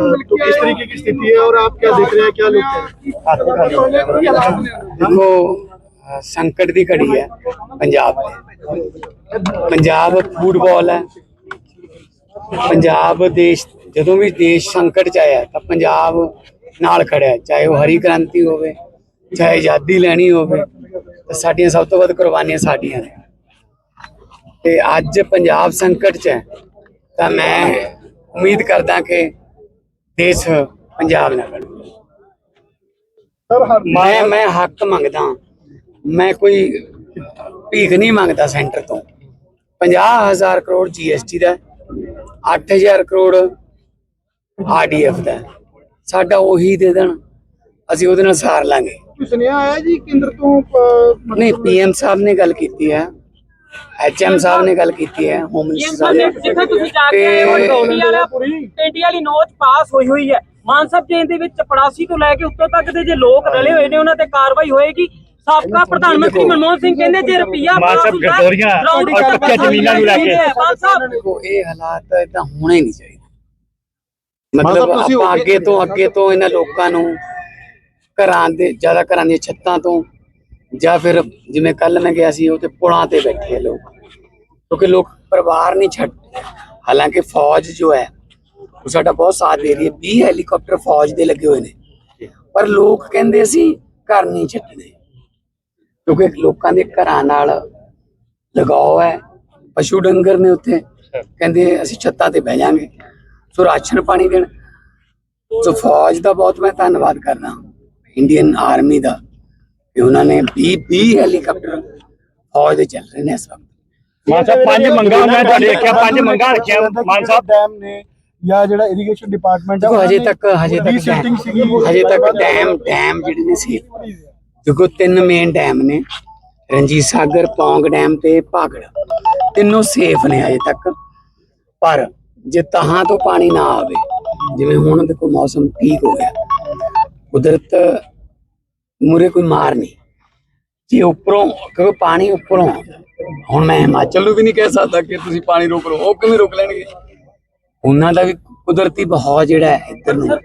तो किस तरीके की स्थिति है और आप क्या देख रहे हैं क्या लोग ਦੇਖੋ ਅਹ ਸੰਕਟ ਦੀ ਘੜੀ ਹੈ ਪੰਜਾਬ ਤੇ ਪੰਜਾਬ ਫੁੱਟਬਾਲ ਹੈ ਪੰਜਾਬ ਦੇਸ਼ ਜਦੋਂ ਵੀ ਦੇਸ਼ ਸੰਕਟ ਚ ਆਇਆ ਤਾਂ ਪੰਜਾਬ ਨਾਲ ਖੜਿਆ ਹੈ। ਚਾਹੇ ਉਹ ਹਰੀ ਕ੍ਰਾਂਤੀ ਹੋਵੇ ਚਾਹੇ ਆਜ਼ਾਦੀ ਲੈਣੀ ਹੋਵੇ ਤਾਂ ਸਾਡੀਆਂ ਸਭ ਤੋਂ ਵੱਧ ਕੁਰਬਾਨੀਆਂ ਸਾਡੀਆਂ ਨੇ ਤੇ ਅੱਜ ਪੰਜਾਬ ਸੰਕਟ ਚ ਹੈ ਤਾਂ ਮੈਂ ਉਮੀਦ ਕਰਦਾ ਕਿ ਦੇਸ਼ ਪੰਜਾਬ ਨਾਲ ਬਣੂ ਸਰ ਮੈਂ ਮੈਂ ਹੱਕ ਮੰਗਦਾ ਮੈਂ ਕੋਈ ਭੀਖ ਨਹੀਂ ਮੰਗਦਾ ਸੈਂਟਰ ਤੋਂ। 50000 ਕਰੋੜ ਜੀਐਸਟੀ ਦਾ 8000 ਕਰੋੜ ਆਰਡੀਐਫ ਦਾ ਸਾਡਾ ਉਹੀ ਦੇ ਦੇਣ ਅਸੀਂ ਉਹਦੇ ਨਾਲ ਸਾਰ ਲਾਂਗੇ। ਸੁਨੇਹਾ ਆਇਆ ਜੀ ਕੇਂਦਰ ਤੋਂ ਨਹੀਂ ਪੀਐਮ ਸਾਹਿਬ ਨੇ ਗੱਲ ਕੀਤੀ ਆ ਐਚਐਮ ਸਾਹਿਬ ਨੇ ਗੱਲ ਕੀਤੀ ਹੈ ਹੋਮ ਮਿਨਿਸਟਰ ਸਾਹਿਬ ਨੇ ਜਿੱਥੇ ਤੁਸੀਂ ਜਾ ਕੇ ਆਏ ਹੋ ਤੇ- ਟੇਡੀ ਵਾਲਾ ਟੇਡੀ ਵਾਲੀ ਨੋਚ ਪਾਸ ਹੋਈ ਹੋਈ ਹੈ। ਮਾਨ ਸਾਹਿਬ ਚੇਨ ਦੇ ਵਿੱਚ ਚਪੜਾਸੀ ਤੋਂ ਲੈ ਕੇ ਉੱਤੋਂ ਤੱਕ ਦੇ ਜੇ ਲੋਕ ਰਲੇ ਹੋਏ ਨੇ ਉਹਨਾਂ ਤੇ ਕਾਰਵਾਈ ਹੋਏਗੀ। ਸਾਬਕਾ ਪ੍ਰਧਾਨ ਮੰਤਰੀ ਮਨਮੋਹਨ ਸਿੰਘ ਕਹਿੰਦੇ ਜੇ ਰੁਪਈਆ ਮਾਨ ਸਾਹਿਬ ਦੀ ਔਰ ਕੱਚੀਆਂ ਜ਼ਮੀਨਾਂ ਨੂੰ ਲੈ ਕੇ। ਮਾਨ ਸਾਹਿਬ ਦੇਖੋ ਇਹ ਹਾਲਾਤ ਇਦਾਂ ਹੋਣੇ ਨਹੀਂ ਚਾਹੀਦੇ। ਮਤਲਬ ਤੁਸੀਂ ਆਪਾਂ ਅੱਗੇ ਤੋਂ ਅੱਗੇ ਤੋਂ ਇਹਨਾਂ ਲੋਕਾਂ ਨੂੰ ਘਰਾਂ ਦੇ ਜ਼ਿਆਦਾ ਘਰਾਂ ਦੀਆਂ ਛੱਤਾਂ ਤੋਂ ਜਾਂ ਫਿਰ ਜਿਵੇਂ ਕੱਲ ਮੈਂ ਗਿਆ ਸੀ ਉਹ ਤੇ ਪੁਲਾਂ ਤੇ ਬੈਠੇ ਆ ਲੋਕ। ਕਿਉਂਕਿ ਲੋਕ ਪਰਿਵਾਰ ਨਹੀਂ ਛੱਡ ਹਾਲਾਂਕਿ ਫੌਜ ਜੋ ਹੈ, ਉਹ ਸਾਡਾ ਬਹੁਤ ਸਾਥ ਦੇ ਰਹੀ ਹੈ। 20 ਹੈਲੀਕਾਪਟਰ ਫੌਜ ਦੇ ਲੱਗੇ ਹੋਏ ਨੇ। ਪਰ ਲੋਕ ਕਹਿੰਦੇ ਸੀ, ਘਰ ਨਹੀਂ ਛੱਡਣੇ। ਕਿਉਂਕਿ ਲੋਕਾਂ ਦੇ ਘਰਾਂ ਨਾਲ ਲਗਾਓ ਹੈ। ਪਸ਼ੂ ਡੰਗਰ ਨੇ ਉੱਥੇ ਕਹਿੰਦੇ ਅਸੀਂ ਛੱਤਾਂ ਤੇ ਬਹਿ ਜਾਾਂਗੇ। ਸੋ ਰਾਸ਼ਨ ਪਾਣੀ ਦੇਣ। ਸੋ ਫੌਜ ਦਾ ਬਹੁਤ ਮੈਂ ਧੰਨਵਾਦ ਕਰਦਾ। ਇੰਡੀਅਨ ਆਰਮੀ ਦਾ। ਕਿ ਉਹਨਾਂ ਨੇ 20 20 ਹੈਲੀਕਾਪਟਰ ਫੌਜ ਦੇ ਚੱਲ ਰਹੇ ਨੇ ਇਸ ਵਕਤ। ਮਾਨ ਸਾਹਿਬ ਪੰਜ ਮੰਗਾਂ ਮੈਂ ਤੁਹਾਡੇ ਦੇਖਿਆ ਪੰਜ ਮੰਗਾਂ ਰੱਖਿਆ ਮਾਨ ਸਾਹਿਬ। ਡੈਮ ਨੇ ਜਾਂ ਜਿਹੜਾ ਇਰੀਗੇਸ਼ਨ ਡਿਪਾਰਟਮੈਂਟ ਦੇਖੋ ਹਜੇ ਤੱਕ ਹਜੇ ਤੱਕ ਹਜੇ ਤੱਕ ਡੈਮ ਡੈਮ ਜਿਹੜੇ ਨੇ ਸੀ। ਦੇਖੋ ਤਿੰਨ ਮੇਨ ਡੈਮ ਨੇ ਰਣਜੀਤ ਸਾਗਰ ਪੌਂਗ ਡੈਮ ਤੇ ਭਾਗੜ ਤਿੰਨੋਂ ਸੇਫ ਨੇ ਹਜੇ ਤੱਕ। ਪਰ ਜੇ ਤਹਾਂ ਤੋਂ ਪਾਣੀ ਨਾ ਆਵੇ ਜਿਵੇਂ ਹੁਣ ਦੇਖੋ ਮੌਸਮ ਠੀਕ ਹੋ ਗਿਆ ਕੁਦਰਤ ਮੂਰੇ ਕੋਈ ਮਾਰ ਨਹੀਂ। ਜੇ ਉੱਪਰੋਂ ਕਿਉਂਕਿ ਪਾਣੀ ਉੱਪਰੋਂ ਆਉਂਦਾ। ਹੁਣ ਮੈਂ ਹਿਮਾਚਲ ਨੂੰ ਵੀ ਨਹੀਂ ਕਹਿ ਸਕਦਾ ਕਿ ਤੁਸੀਂ ਪਾਣੀ ਰੋਕ ਲਓ ਉਹ ਕਿਵੇਂ ਰੋਕ ਲੈਣਗੇ? ਉਹਨਾਂ ਦਾ ਵੀ ਕੁਦਰਤੀ ਬਹਾਅ ਜਿਹੜਾ ਹੈ ਇੱਧਰ ਨੂੰ।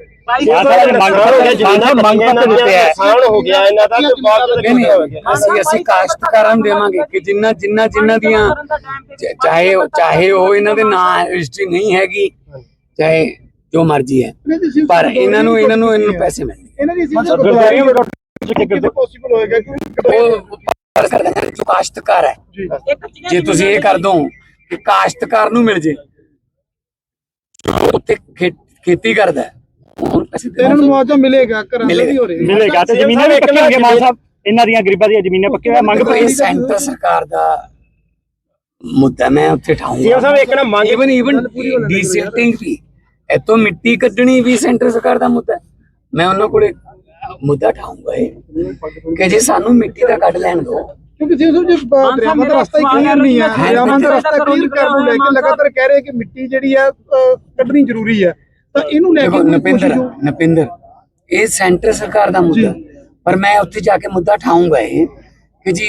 ਅਸੀਂ ਅਸੀਂ ਕਾਸ਼ਤਕਾਰਾਂ ਨੂੰ ਦੇਵਾਂਗੇ ਕਿ ਜਿੰਨਾ ਜਿੰਨਾ ਜਿੰਨਾ ਦੀਆਂ ਚਾਹੇ ਚਾਹੇ ਉਹ ਇਹਨਾਂ ਦੇ ਨਾਂ ਰਜਿਸਟਰੀ ਨਹੀਂ ਹੈਗੀ ਚਾਹੇ ਜੋ ਮਰਜ਼ੀ ਹੈ। ਪਰ ਇਹਨਾਂ ਨੂੰ ਇਹਨਾਂ ਨੂੰ ਇਹਨਾਂ ਨੂੰ ਪੈਸੇ ਮਿਲਣਗੇ। ਕਿਵੇਂ ਪੋਸੀਬਲ ਹੋਏਗਾ ਕਿ ਉਹ ਪਰ ਕਰ ਦੇਣਗੇ ਜੋ ਕਾਸ਼ਤਕਾਰ ਹੈ। ਜੀ। ਜੇ ਤੁਸੀਂ ਇਹ ਕਰ ਦੋ ਕਿ ਕਾਸ਼ਤਕਾਰ ਨੂੰ ਮਿਲ ਜੇ ਉੱਤੇ ਖੇਤੀ ਕਰਦਾ ਹੈ, ਉਹਨੂੰ ਪੈਸੇ ਤੇ ਇਹਨਾਂ ਨੂੰ ਮੁਆਵਜ਼ਾ ਮਿਲੇਗਾ ਘਰਾਂ ਦਾ ਮਿਲੇਗਾ। ਵੀ ਹੋ ਰਿਹਾ ਮਿਲੇਗਾ ਤੇ ਜ਼ਮੀਨਾਂ ਵੀ ਪੱਕੀਆਂ ਹੋਣਗੀਆਂ ਮਾਨ ਸਾਹਿਬ। ਇਹਨਾਂ ਦੀਆਂ ਗਰੀਬਾਂ ਦੀਆਂ ਜ਼ਮੀਨਾਂ ਪੱਕੀਆਂ ਮੰਗ ਇਹ ਸੈਂਟਰ ਸਰਕਾਰ ਦਾ ਮੁੱਦਾ ਮੈਂ ਉੱਥੇ ਠਾਉਂਗਾ ਸੀਐਮ ਸਾਹਿਬ ਇੱਕ ਨਾ ਮੰਗ ਇਵਨ ਇਵਨ ਡੀਸਿਲਟਿੰਗ ਵੀ ਇਤੋਂ ਮਿੱਟੀ ਕੱਢਣੀ ਵੀ ਸੈਂਟਰ ਸਰਕਾਰ ਦਾ ਮੁੱਦਾ ਹੈ। ਮੈਂ ਉਹਨਾਂ ਕੋਲੇ ਮੁੱਦਾ ਠਾਉਂਗਾ ਇਹ ਕਿ ਜੇ ਸਾਨੂੰ ਮਿੱਟੀ ਦਾ ਕੱਢ ਲੈਣ ਦਿਓ ਕਿਉਂਕਿ ਜੇ ਜੇ ਦਰਿਆਵਾਂ ਦਾ ਰਸਤਾ ਹੀ ਕਲੀਅਰ ਨਹੀਂ ਹੈ ਹੈ, ਦਰਿਆਵਾਂ ਦਾ ਰਸਤਾ ਕਲੀਅਰ ਕਰਨ ਨੂੰ ਲੈ ਕੇ ਲਗਾਤਾਰ ਕਹਿ ਰਹੇ ਕਿ ਮਿੱਟੀ ਜਿਹੜੀ ਹੈ ਅਹ, ਕੱਢਣੀ ਜ਼ਰੂਰੀ ਹੈ ਤਾਂ ਇਹਨੂੰ ਲੈ ਕੇ ਨਪਿੰਦਰ ਨਪਿੰਦਰ ਇਹ ਸੈਂਟਰ ਸਰਕਾਰ ਦਾ ਮੁੱਦਾ। ਪਰ ਮੈਂ ਉੱਥੇ ਜਾ ਕੇ ਮੁੱਦਾ ਠਾਉਂਗਾ ਇਹ ਕਿ ਜੀ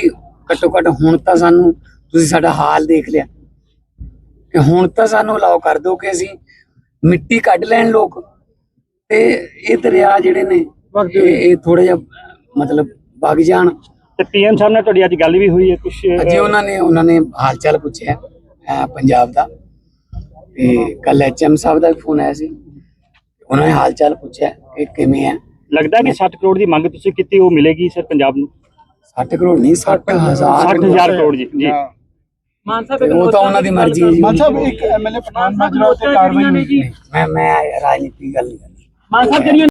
ਘੱਟੋ ਘੱਟ ਹੁਣ ਤਾਂ ਸਾਨੂੰ ਤੁਸੀਂ ਸਾਡਾ ਹਾਲ ਦੇਖ ਲਿਆ। ਕਿ ਹੁਣ ਤਾਂ ਸਾਨੂੰ ਅਲਾਉ ਕਰ ਦਿਓ ਕਿ ਅਸੀਂ ਮਿੱਟੀ ਕੱਢ ਲੈਣ ਲੋਕ। ਤੇ ਇਹ ਦਰਿਆ ਜਿਹੜੇ ਨੇ ਇਹ ਇਹ ਥੋੜਾ ਜਿਹਾ ਮਤਲਬ ਵਗ ਜਾਣ। ਤੇ ਪੀਐਮ ਸਾਹਿਬ ਨਾਲ ਤੁਹਾਡੀ ਅੱਜ ਗੱਲ ਵੀ ਹੋਈ ਹੈ ਕੁਝ ਅਜੇ ਉਹਨਾਂ ਨੇ ਉਹਨਾਂ ਨੇ ਹਾਲ ਚਾਲ ਪੁੱਛਿਆ ਅਹ ਪੰਜਾਬ ਦਾ। ਤੇ ਕੱਲ ਐਚਐਮ ਸਾਹਿਬ ਦਾ ਵੀ ਫੋਨ ਆਇਆ ਸੀ। ਉਹਨਾਂ ਨੇ ਹਾਲ ਚਾਲ ਪੁੱਛਿਆ ਕਿ ਕਿਵੇਂ ਹੈ। ਲੱਗਦਾ ਕਿ 60 ਕਰੋੜ ਦੀ ਮੰਗ ਤੁਸੀਂ ਕੀਤੀ ਉਹ ਮਿਲੇਗੀ ਸਰ ਪੰਜਾਬ ਨੂੰ? 60 ਕਰੋੜ ਨਹੀਂ 60000 60000 ਕਰੋੜ। ਜੀ ਜੀ। ਮਾਨ ਸਾਹਿਬ ਉਹ ਤਾਂ ਉਹਨਾਂ ਦੀ ਮਰਜ਼ੀ ਹੈ ਜੀ। ਮਾਨ ਸਾਹਿਬ ਇੱਕ ਐਮਐਲਏ ਪਠਾਨ ਮਾਜਰਾ ਉੱਤੇ ਕਾਰਵਾਈ ਹੋਈ। ਮੈਂ ਮੈਂ ਰਾਜਨੀਤੀ ਗੱਲ ਨਹੀਂ ਕਰਨੀ। ਮਾਨ ਸਾਹਿਬ ਜਿਹੜੀਆਂ